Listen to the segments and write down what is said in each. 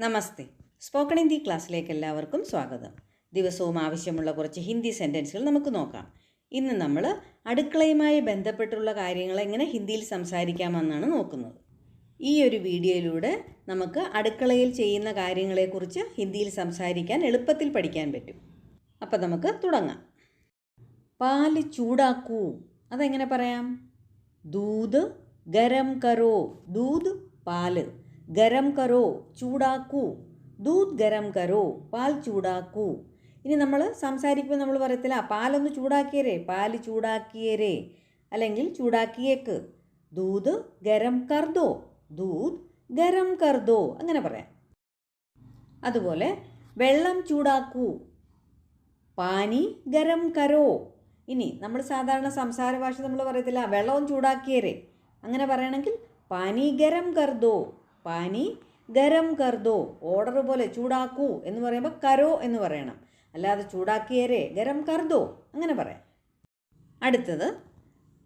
നമസ്തേ. Spoken Hindi ക്ലാസ്സിലേക്ക് എല്ലാവർക്കും സ്വാഗതം. ദിവസവും ആവശ്യമുള്ള കുറച്ച് ഹിന്ദി സെന്റൻസുകൾ നമുക്ക് നോക്കാം. ഇന്ന് നമ്മൾ അടുക്കളയുമായി ബന്ധപ്പെട്ടുള്ള കാര്യങ്ങൾ എങ്ങനെ ഹിന്ദിയിൽ സംസാരിക്കാമെന്നാണ് നോക്കുന്നത്. ഈ ഒരു വീഡിയോയിലൂടെ നമുക്ക് അടുക്കളയിൽ ചെയ്യുന്ന കാര്യങ്ങളെക്കുറിച്ച് ഹിന്ദിയിൽ സംസാരിക്കാൻ എളുപ്പത്തിൽ പഠിക്കാൻ പറ്റും. അപ്പം നമുക്ക് തുടങ്ങാം. പാൽ ചൂടാക്കൂ. അതെങ്ങനെ പറയാം? ദൂത് ഗരം കരോ. ദൂത് പാൽ. ഗരം കരോ ചൂടാക്കൂ. ദൂത് ഗരം കരോ പാൽ ചൂടാക്കൂ. ഇനി നമ്മൾ സംസാരിക്കുമ്പോൾ നമ്മൾ പറയത്തില്ല പാലൊന്ന് ചൂടാക്കിയരേ പാൽ ചൂടാക്കിയരേ. അല്ലെങ്കിൽ ചൂടാക്കിയേക്ക്. ദൂത് ഗരം കർദോ ദൂത് ഗരം കർദോ അങ്ങനെ പറയാം. അതുപോലെ വെള്ളം ചൂടാക്കൂ. പാനി ഗരം കരോ. ഇനി നമ്മൾ സാധാരണ സംസാര ഭാഷ നമ്മൾ പറയത്തില്ല വെള്ളവും ചൂടാക്കിയരേ. അങ്ങനെ പറയണമെങ്കിൽ പാനി ഗരം കർദോ. പാനി ഗരം കർദോ ഓർഡർ പോലെ ചൂടാക്കൂ എന്ന് പറയുമ്പോൾ കരോ എന്ന് പറയണം. അല്ലാതെ ചൂടാക്കിയരേ ഗരം കർദോ അങ്ങനെ പറയാം. അടുത്തത്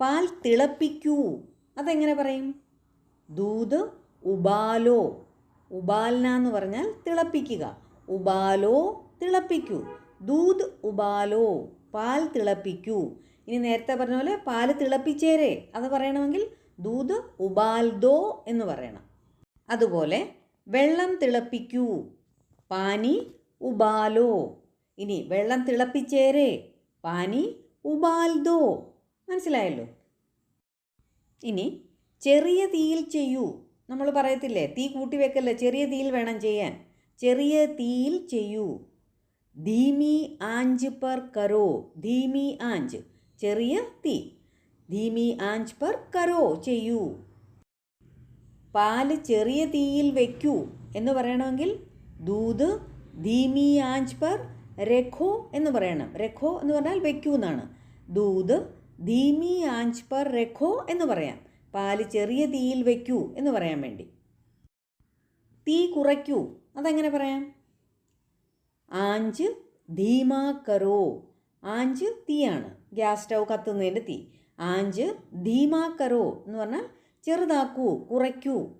പാൽ തിളപ്പിക്കൂ. അതെങ്ങനെ പറയും? ദൂത് ഉബാലോ. ഉബാൽന എന്ന് പറഞ്ഞാൽ തിളപ്പിക്കുക. ഉബാലോ തിളപ്പിക്കൂ. ദൂത് ഉബാലോ പാൽ തിളപ്പിക്കൂ. ഇനി നേരത്തെ പറഞ്ഞ പോലെ പാൽ തിളപ്പിച്ചേരെ അത് പറയണമെങ്കിൽ ദൂത് ഉബാൽദോ എന്ന് പറയണം. അതുപോലെ വെള്ളം തിളപ്പിക്കൂ. പാനി ഉബാലോ. ഇനി വെള്ളം തിളപ്പിച്ചേരെ. പാനി ഉബാൽദോ. മനസ്സിലായല്ലോ? ഇനി ചെറിയ തീയിൽ ചെയ്യൂ. നമ്മൾ പറയത്തില്ലേ തീ കൂട്ടി വെക്കല്ലേ ചെറിയ തീയിൽ വേണം ചെയ്യാൻ. ചെറിയ തീയിൽ ചെയ്യൂ. ധീമി ആഞ്ച് പർ കരോ. ധീമി ആഞ്ച് ചെറിയ തീ. ധീമി ആഞ്ച് പർ കരോ ചെയ്യൂ. പാൽ ചെറിയ തീയിൽ വയ്ക്കൂ എന്ന് പറയണമെങ്കിൽ ദൂത് ധീമി ആഞ്ച് പർ രഖോ എന്ന് പറയണം. രഖോ എന്ന് പറഞ്ഞാൽ വയ്ക്കൂ എന്നാണ്. ദൂത് ധീമി ആഞ്ച് പർ രഖോ എന്ന് പറയാം. പാൽ ചെറിയ തീയിൽ വയ്ക്കൂ എന്ന് പറയാൻ വേണ്ടി. തീ കുറയ്ക്കൂ. അതെങ്ങനെ പറയാം? ആഞ്ച് ധീമാ കറോ ആഞ്ച് തീയാണ്. ഗ്യാസ് സ്റ്റൗ കത്തുന്നതിന്റെ തീ. ആഞ്ച് ധീമാ കറോ എന്ന് പറഞ്ഞാൽ ചെറുതാക്കൂ കുറയ്ക്കൂ.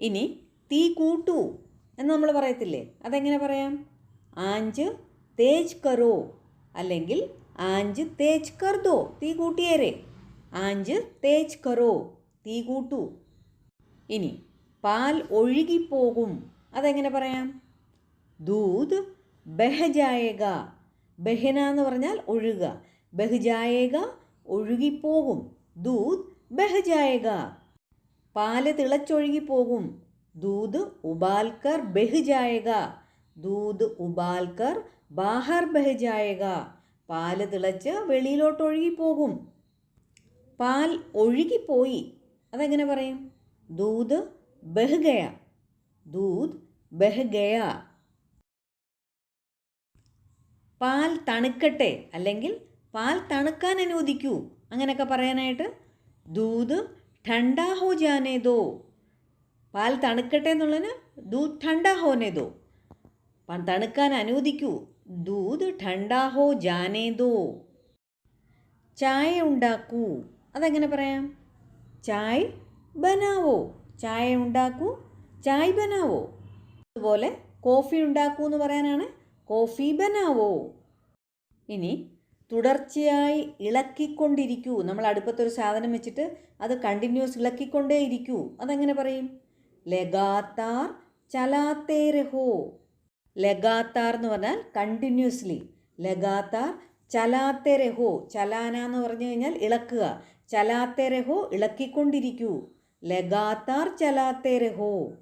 ഇനി തീ കൂട്ടൂ എന്ന് നമ്മൾ പറയത്തില്ലേ? അതെങ്ങനെ പറയാം? ആഞ്ച് തേജ് കരോ അല്ലെങ്കിൽ ആഞ്ച് തേജ് കർദോ തീ കൂട്ടിയേരെ. ആഞ്ച് തേജ് കരോ തീ കൂട്ടൂ. ഇനി പാൽ ഒഴുകിപ്പോകും അതെങ്ങനെ പറയാം? ദൂത് ബഹജായേക. ബഹന എന്ന് പറഞ്ഞാൽ ഒഴുക ബഹജായേക ഒഴുകിപ്പോകും. ദൂത് ബഹജായേക. പാൽ തിളച്ചൊഴുകിപ്പോകും ദൂത് ഉബാൽക്കർ ബഹുജായക. ദൂത് ഉബാൽക്കർ ബാഹർ ബഹജായേക. പാൽ തിളച്ച് വെളിയിലോട്ട് ഒഴുകിപ്പോകും പാൽ ഒഴുകിപ്പോയി അതെങ്ങനെ പറയും? ദൂത് ബഹുഗയ. ദൂത് ബഹുഗയ. പാൽ തണുക്കട്ടെ. അല്ലെങ്കിൽ പാൽ തണുക്കാൻ അനുവദിക്കൂ. അങ്ങനെയൊക്കെ പറയാനായിട്ട് ദൂത് ഠണ്ടാ ഹോ ജാനേ പാൽ തണുക്കട്ടെ എന്നുള്ളതിന് ദൂത് ഠണ്ടാ ഹോനെ പാൽ തണുക്കാൻ അനുവദിക്കൂ. ദൂത് ഠണ്ടാ ഹോ ജാനേ ചായ ഉണ്ടാക്കൂ. അതെങ്ങനെ പറയാം? ചായ് ബനാവോ. ചായ ഉണ്ടാക്കൂ ചായ് ബനാവോ. അതുപോലെ കോഫി ഉണ്ടാക്കൂ എന്ന് പറയാനാണ്. കോഫി ബനാവോ. ഇനി തുടർച്ചയായി ഇളക്കിക്കൊണ്ടിരിക്കൂ. നമ്മൾ അടുപ്പത്തൊരു സാധനം വെച്ചിട്ട് അത് കണ്ടിന്യൂസ് ഇളക്കിക്കൊണ്ടേ ഇരിക്കൂ അതെങ്ങനെ പറയും? ലഗാത്താർ ചലാത്തേ രഹോ ലഗാത്താർ എന്ന് പറഞ്ഞാൽ കണ്ടിന്യൂസ്ലി ലഗാത്താർ ചലാത്തേ രഹോ ചലാന എന്ന് പറഞ്ഞു കഴിഞ്ഞാൽ ഇളക്കുക. ചലാത്തേ രഹോ ഇളക്കിക്കൊണ്ടിരിക്കൂ. ലഗാത്താർ ചലാത്തേ രഹോ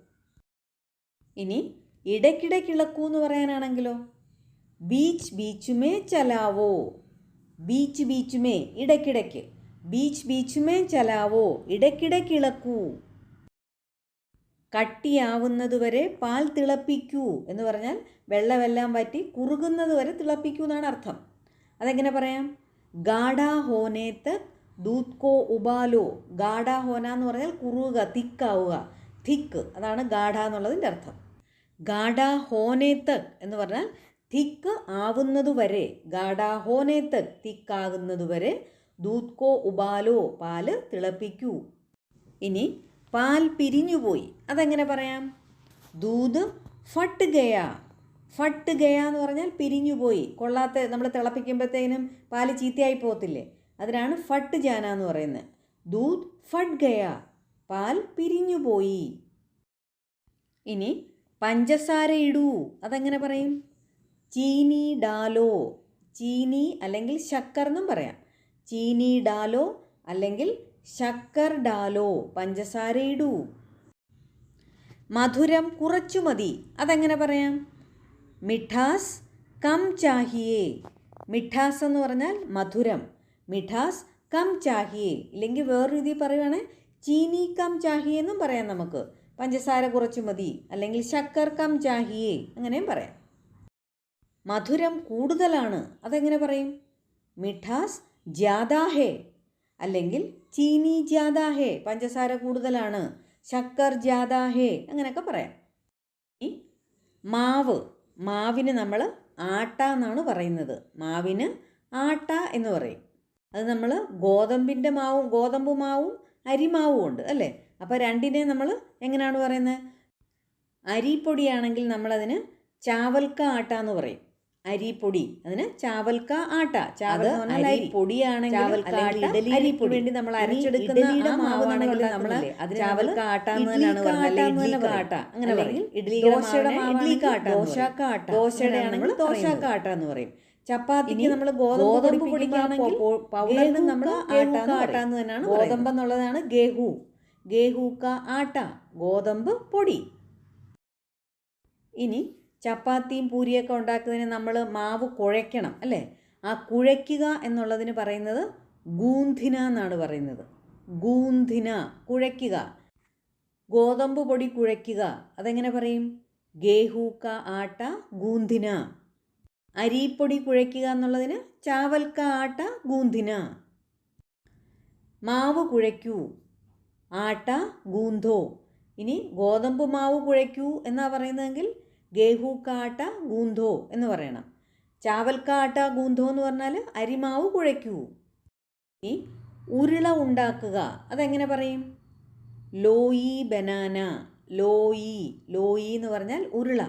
ഇനി ഇടയ്ക്കിടയ്ക്ക് ഇളക്കൂ എന്ന് പറയാനാണെങ്കിലോ? ബീച്ച് ബീച്ചുമേ ചലാവോ. ബീച്ച് ബീച്ചുമേ ഇടയ്ക്കിടയ്ക്ക്. ബീച്ച് ബീച്ചുമേ ചലാവോ ഇടയ്ക്കിടയ്ക്കിളക്കൂ കട്ടിയാവുന്നതുവരെ പാൽ തിളപ്പിക്കൂ എന്ന് പറഞ്ഞാൽ വെള്ളമെല്ലാം വറ്റി കുറുകുന്നത് വരെ തിളപ്പിക്കൂ എന്നാണ് അർത്ഥം. അതെങ്ങനെ പറയാം? ഗാഡാ ഹോനേത്ത് ദൂത് കോ ഉബാലോ. ഗാഡാ ഹോന എന്ന് പറഞ്ഞാൽ കുറുക തിക്കാവുക. തിക്ക് അതാണ് ഗാഡ എന്നുള്ളതിന്റെ അർത്ഥം. ഗാഡ ഹോനേത്ത് എന്ന് പറഞ്ഞാൽ തിക്ക് ആവുന്നതുവരെ ഗാഡാഹോനേത്ത് തിക്കാകുന്നതുവരെ ദൂത്കോ ഉബാലോ പാൽ തിളപ്പിക്കൂ. ഇനി പാൽ പിരിഞ്ഞുപോയി അതെങ്ങനെ പറയാം? ദൂത് ഫട്ട് ഗയ ഫട്ട് ഗയ എന്ന് പറഞ്ഞാൽ പിരിഞ്ഞുപോയി. കൊള്ളാത്ത നമ്മൾ തിളപ്പിക്കുമ്പോഴത്തേനും പാൽ ചീത്തയായി പോകത്തില്ലേ? അതിനാണ് ഫട്ട് ജാന എന്ന് പറയുന്നത്. ദൂത് ഫട്ട് ഗയ പാൽ പിരിഞ്ഞുപോയി. ഇനി പഞ്ചസാര ഇടൂ അതെങ്ങനെ പറയും? ചീനി ഡാലോ. ചീനി അല്ലെങ്കിൽ ശക്കർ എന്നും പറയാം. ചീനി ഡാലോ അല്ലെങ്കിൽ ശക്കർ ഡാലോ. പഞ്ചസാര ഇടൂ. മധുരം കുറച്ചു മതി. അതെങ്ങനെ പറയാം? മിഠാസ് കം ചാഹിയേ. മിഠാസ് എന്ന് പറഞ്ഞാൽ മധുരം. മിഠാസ് കം ചാഹിയേ. ഇല്ലെങ്കിൽ വേറെ രീതിയിൽ പറയുവാണെങ്കിൽ ചീനി കം ചാഹിയേ എന്നും പറയാം നമുക്ക്. പഞ്ചസാര കുറച്ചു മതി. അല്ലെങ്കിൽ ശക്കർ കം ചാഹിയേ. അങ്ങനെയും പറയാം. മധുരം കൂടുതലാണ്. അതെങ്ങനെ പറയും? മിഠാസ് ജാദാഹേ അല്ലെങ്കിൽ ചീനി ജാദാഹേ പഞ്ചസാര കൂടുതലാണ് ശക്കർ ജാദാഹേ അങ്ങനെയൊക്കെ പറയാം. ഈ മാവ് മാവിന് നമ്മൾ ആട്ട എന്നാണ് പറയുന്നത്. മാവിന് ആട്ട എന്ന് പറയും. അത് നമ്മൾ ഗോതമ്പിന്റെ മാവും ഗോതമ്പ് മാവും അരിമാവും ഉണ്ട് അല്ലേ? അപ്പോൾ രണ്ടിനെ നമ്മൾ എങ്ങനെയാണ് പറയുന്നത്? അരിപ്പൊടിയാണെങ്കിൽ നമ്മളതിന് ചാവൽക്ക ആട്ട എന്ന് പറയും. അരിപ്പൊടി. അതിന് ചാവൽക്ക ആട്ട. ചാവൽ പൊടിയാണെങ്കിൽ അരിപ്പൊടി. വേണ്ടി നമ്മൾ അരച്ചെടുക്കുന്ന മാവാണെങ്കിൽ നമ്മൾ ചാവൽക്ക ആട്ട ആട്ട അങ്ങനെ പറയും. ഇഡ്ഡലി ദോശയുടെ ഇഡ്ഡലിക്ക് ആട്ട ദോശക്ക ആട്ട. ദോശയുടെ ആണെങ്കിൽ ദോശക്ക ആട്ട എന്ന് പറയും. ചപ്പാത്തിക്ക് നമ്മൾ ഗോതമ്പ് പൊടിക്കാണെങ്കിൽ പൗഡറിന് നമ്മൾ ആട്ട എന്ന് തന്നെയാണ് ഗോതമ്പ് എന്നുള്ളതാണ് ഗേഹു. ഗേഹൂക്ക ആട്ട. ഗോതമ്പ് പൊടി. ഇനി ചപ്പാത്തിയും പൂരിയൊക്കെ ഉണ്ടാക്കുന്നതിന് നമ്മൾ മാവ് കുഴയ്ക്കണം അല്ലേ? ആ കുഴയ്ക്കുക എന്നുള്ളതിന് പറയുന്നത് ഗൂന്ധിന എന്നാണ് പറയുന്നത്. ഗൂന്ധിന കുഴയ്ക്കുക. ഗോതമ്പ് പൊടി കുഴയ്ക്കുക. അതെങ്ങനെ പറയും? ഗേഹൂക്ക ആട്ട ഗൂന്ധിന. അരിപ്പൊടി കുഴയ്ക്കുക എന്നുള്ളതിന് ചാവൽക്ക ആട്ട ഗൂന്ധിന. മാവ് കുഴയ്ക്കൂ. ആട്ട ഗൂന്ധോ ഇനി ഗോതമ്പ് മാവ് കുഴയ്ക്കൂ എന്നാണ് പറയുന്നതെങ്കിൽ ഗേഹു കാട്ട ഗൂന്ധോ എന്ന് പറയണം. ചാവൽക്കാട്ട ഗൂന്ധോ എന്ന് പറഞ്ഞാൽ അരിമാവ് കുഴയ്ക്കൂ. ഇനി ഉരുള ഉണ്ടാക്കുക അതെങ്ങനെ പറയും? ലോയി ബനാന ലോയി ലോയി എന്ന് പറഞ്ഞാൽ ഉരുള.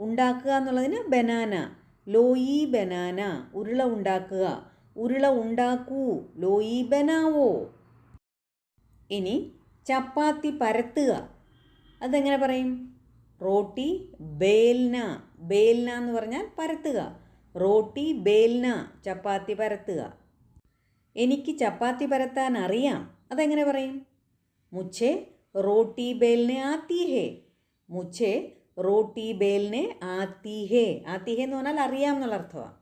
ഉണ്ടാക്കുക എന്നുള്ളതിന് ബനാന. ലോയി ബനാന ഉരുള ഉണ്ടാക്കുക. ഉരുള ഉണ്ടാക്കൂ ലോയി ബനാവോ? ഇനി ചപ്പാത്തി പരത്തുക അതെങ്ങനെ പറയും? റോട്ടി ബേൽന. ബേൽന എന്ന് പറഞ്ഞാൽ പരത്തുക. റോട്ടി ബേൽന ചപ്പാത്തി പരത്തുക. എനിക്ക് ചപ്പാത്തി പരത്താൻ അറിയാം. അതെങ്ങനെ പറയും? മുച്ചേ റോട്ടി ബേൽനെ ആത്തി ഹേ മുച്ചേ റോട്ടി ബേൽനെ ആത്തി ഹേ ആത്തി ഹേ എന്ന് പറഞ്ഞാൽ അറിയാം എന്നുള്ള അർത്ഥമാണ്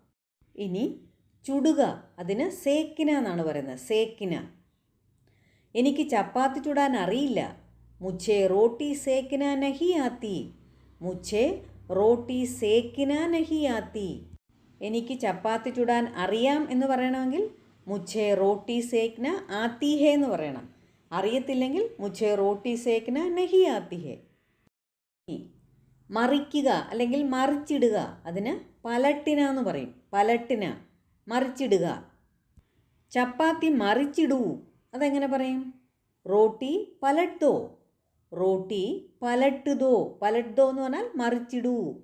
ഇനി ചുടുക അതിന് സേക്കിന എന്നാണ് പറയുന്നത്. സേക്കിന. എനിക്ക് ചപ്പാത്തി ചുടാൻ അറിയില്ല. മുച്ചേ रोटी सेकना नहीं आती മുച്ചേ റോട്ടി സേക്കിന നഹിയാത്തി എനിക്ക് ചപ്പാത്തി ചുടാൻ അറിയാം എന്ന് പറയണമെങ്കിൽ മുച്ചേ റോട്ടി സേക്ന ആത്തിഹേ എന്ന് പറയണം. അറിയത്തില്ലെങ്കിൽ മുച്ചേ റോട്ടി സേക്കിന നഹി ആത്തിഹേ മറിക്കുക അല്ലെങ്കിൽ മറിച്ചിടുക അതിന് പലട്ടിന എന്ന് പറയും. പലട്ടിന. മറിച്ചിടുക. ചപ്പാത്തി മറിച്ചിടൂ. അതെങ്ങനെ പറയും? റോട്ടി പലട്ടോ. റോട്ടി പലട്ടുതോ പലട്ടോ എന്ന് പറഞ്ഞാൽ മറിച്ചിടൂ.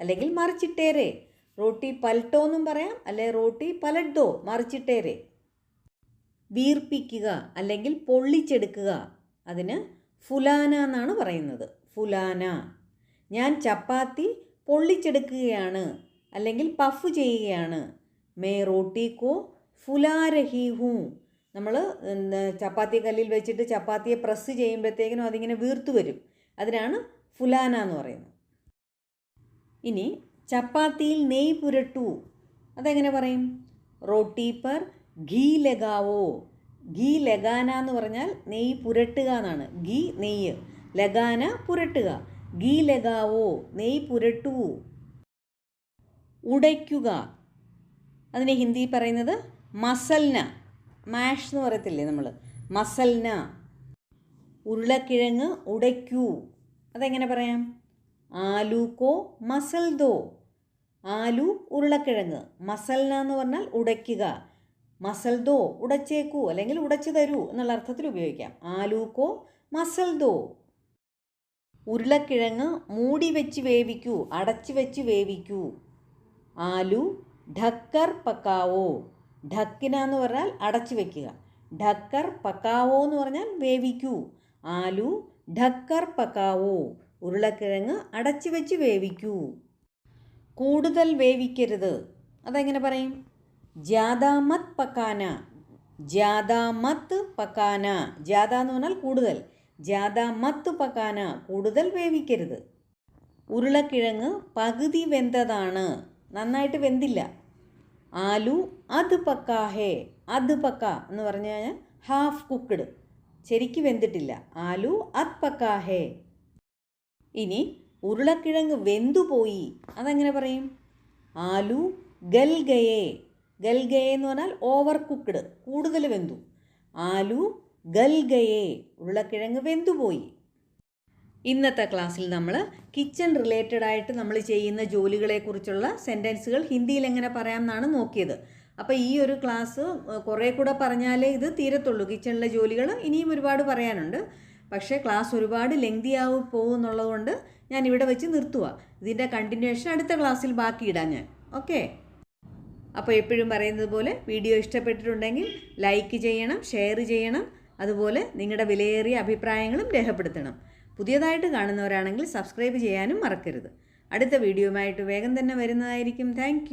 അല്ലെങ്കിൽ മറിച്ചിട്ടേരെ. റോട്ടി പലട്ടോ എന്നും പറയാം അല്ലെ റോട്ടി പലട്ടോ മറിച്ചിട്ടേരെ. വീർപ്പിക്കുക അല്ലെങ്കിൽ പൊള്ളിച്ചെടുക്കുക. അതിന് ഫുലാന എന്നാണ് പറയുന്നത്. ഫുലാന. ഞാൻ ചപ്പാത്തി പൊള്ളിച്ചെടുക്കുകയാണ് അല്ലെങ്കിൽ പഫ് ചെയ്യുകയാണ്. മേ റോട്ടി കോ ഫുലാരഹി ഹൂ നമ്മൾ ചപ്പാത്തി കല്ലിൽ വെച്ചിട്ട് ചപ്പാത്തിയെ പ്രസ് ചെയ്യുമ്പോഴത്തേക്കിനും അതിങ്ങനെ വീർത്തു വരും. അതിനാണ് ഫുലാന എന്ന് പറയുന്നത്. ഇനി ചപ്പാത്തിയിൽ നെയ് പുരട്ടു. അതെങ്ങനെ പറയും? റോട്ടി പർ ഘീ ലഗാവോ. ഘീ ലഗാന എന്ന് പറഞ്ഞാൽ നെയ് പുരട്ടുക എന്നാണ്. ഘീ നെയ്യ്. ലഗാന പുരട്ടുക. ഘീ ലഗാവോ. നെയ് പുരട്ടൂ. ഉടയ്ക്കുക. അതിനെ ഹിന്ദി പറയുന്നത് മസൽന. മാഷ് എന്ന് പറയത്തില്ലേ നമ്മൾ മസൽന. ഉരുളക്കിഴങ്ങ് ഉടയ്ക്കൂ. അതെങ്ങനെ പറയാം? ആലു കോ മസൽ ദോ ആലു ഉരുളക്കിഴങ്ങ്. മസൽന എന്ന് പറഞ്ഞാൽ ഉടയ്ക്കുക. മസൽ ദോ ഉടച്ചേക്കൂ അല്ലെങ്കിൽ ഉടച്ചു തരൂ എന്നുള്ള അർത്ഥത്തിൽ ഉപയോഗിക്കാം. ആലു കോ മസൽ ദോ ഉരുളക്കിഴങ്ങ് മൂടി വെച്ച് വേവിക്കൂ. അടച്ചു വെച്ച് വേവിക്കൂ. ആലു ഢക്കർ പക്കാവോ. ഢക്കിന എന്ന് പറഞ്ഞാൽ അടച്ചു വെക്കുക. ഢക്കർ പക്കാവോ എന്ന് പറഞ്ഞാൽ വേവിക്കൂ. ആലു ഢക്കർ പക്കാവോ. ഉരുളക്കിഴങ്ങ് അടച്ചു വെച്ച് വേവിക്കൂ. കൂടുതൽ വേവിക്കരുത്. അതെങ്ങനെ പറയും? ജാദാമത് പക്കാന. ജാദാമത്ത് പക്കാന. ജാദ എന്ന് പറഞ്ഞാൽ കൂടുതൽ. ജാദാമത്ത് പക്കാന. കൂടുതൽ വേവിക്കരുത്. ഉരുളക്കിഴങ്ങ് പകുതി വെന്തതാണ്. നന്നായിട്ട് വെന്തില്ല. ആലു അത് പക്കാഹേ അത് പക്ക എന്ന് പറഞ്ഞു കഴിഞ്ഞാൽ ഹാഫ് കുക്ക്ഡ്. ശരിക്ക് വെന്തിട്ടില്ല. ആലു അത് പക്കാഹേ. ഇനി ഉരുളക്കിഴങ്ങ് വെന്തുപോയി അതെങ്ങനെ പറയും? ആലു ഗൽഗയെ. ഗൽഗയെ എന്ന് പറഞ്ഞാൽ ഓവർ കുക്ക്ഡ് കൂടുതൽ വെന്തു. ആലു ഗൽഗയെ. ഉരുളക്കിഴങ്ങ് വെന്തുപോയി ഇന്നത്തെ ക്ലാസ്സിൽ നമ്മൾ കിച്ചൺ റിലേറ്റഡ് ആയിട്ട് നമ്മൾ ചെയ്യുന്ന ജോലികളെക്കുറിച്ചുള്ള സെന്റൻസുകൾ ഹിന്ദിയിൽ എങ്ങനെ പറയാം എന്നാണ് നോക്കിയത്. അപ്പോൾ ഈ ഒരു ക്ലാസ് കുറേ കൂടെ പറഞ്ഞാലേ ഇത് തീരത്തുള്ളൂ. കിച്ചണിലെ ജോലികൾ ഇനിയും ഒരുപാട് പറയാനുണ്ട്. പക്ഷേ ക്ലാസ് ഒരുപാട് ലെങ്തി ആവും പോകുന്നുള്ളതുകൊണ്ട് ഞാൻ ഇവിടെ വെച്ച് നിർത്തുക. ഇതിന്റെ കണ്ടിന്യൂഷൻ അടുത്ത ക്ലാസ്സിൽ ബാക്കി ഞാൻ. ഓക്കെ അപ്പോൾ എപ്പോഴും പറയുന്നത് പോലെ വീഡിയോ ഇഷ്ടപ്പെട്ടിട്ടുണ്ടെങ്കിൽ ലൈക്ക് ചെയ്യണം ഷെയർ ചെയ്യണം. അതുപോലെ നിങ്ങളുടെ വിലയേറിയ അഭിപ്രായങ്ങളും രേഖപ്പെടുത്തണം. പുതിയതായിട്ട് കാണുന്നവരാണെങ്കിൽ സബ്സ്ക്രൈബ് ചെയ്യാനും മറക്കരുത്. അടുത്ത വീഡിയോയുമായിട്ട് വേഗം തന്നെ വരുന്നതായിരിക്കും. താങ്ക്